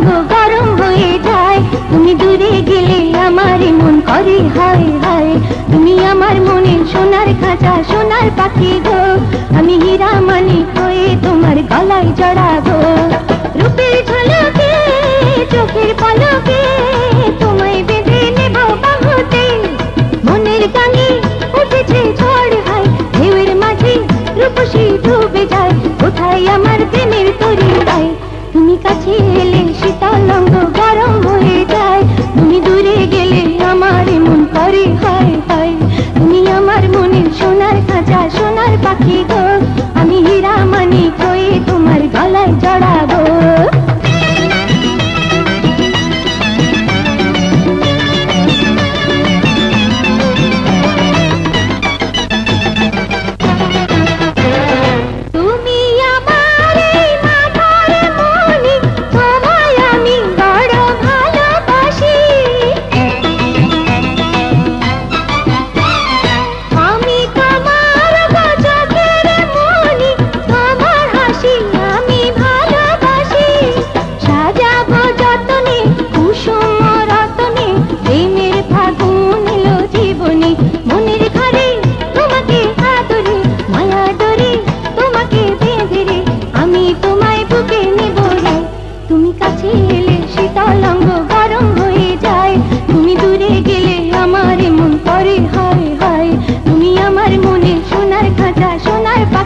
শীতলঙ্গ গরম হয়ে যায়। তুমি দূরে গেলে আমার মন করে, হায় হায়। তুমি আমার মনে সোনার খাঁচা, সোনার পাখি গো। আমি হীরা মানি হয়ে তোমার গলায় জড়াবো। রূপের ঝলকে চোখের সোনার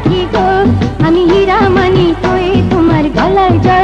পাখি গো। আমি হীরা মানি হয়ে তোমার গলায় জড়াবো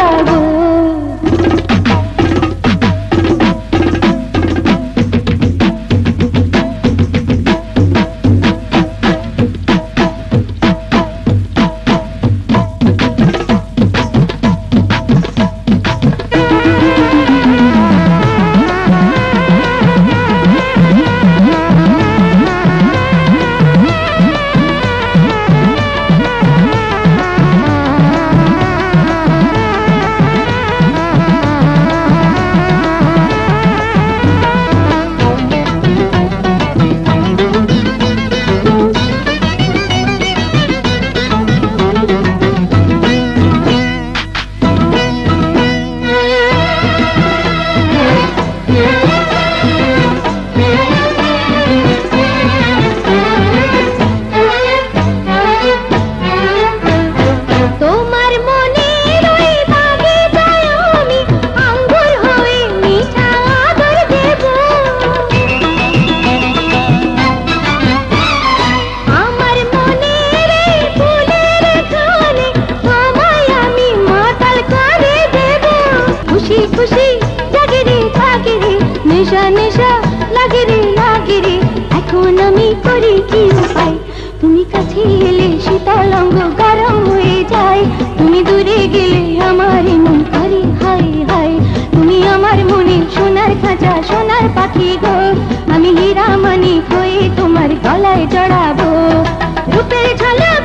খুশি খুশি জাগে রে জাগে রে নেশা নেশা লাগে রে লাগে রে এখন আমি করি কি উপায়? তুমি কাছে এলে শীতলঙ্গ গরম হয়ে যায়। তুমি দূরে গেলে আমার মন করে হাই হাই। তুমি আমার মনে সোনার খাঁচা, সোনার পাখি গো। আমি হীরা মানিক হয়ে তোমার গলায় জড়াবো রূপের ঝলকে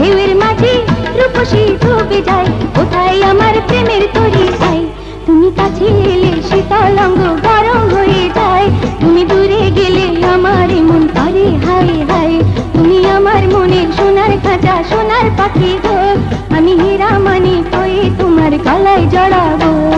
ঢেউয়ের মাঝে রূপসী ডুবে যায়। কোথায় আমার প্রেমের তরি চাই তুমি কাছে এলে শীতল অঙ্গ গরম হয়ে যায়। তুমি দূরে গেলে আমার মন করে, হায় হায়। তুমি আমার মনে সোনার খাঁচা, সোনার পাখি গো। আমি হীরা মানি তোমার গলায় জড়াবো।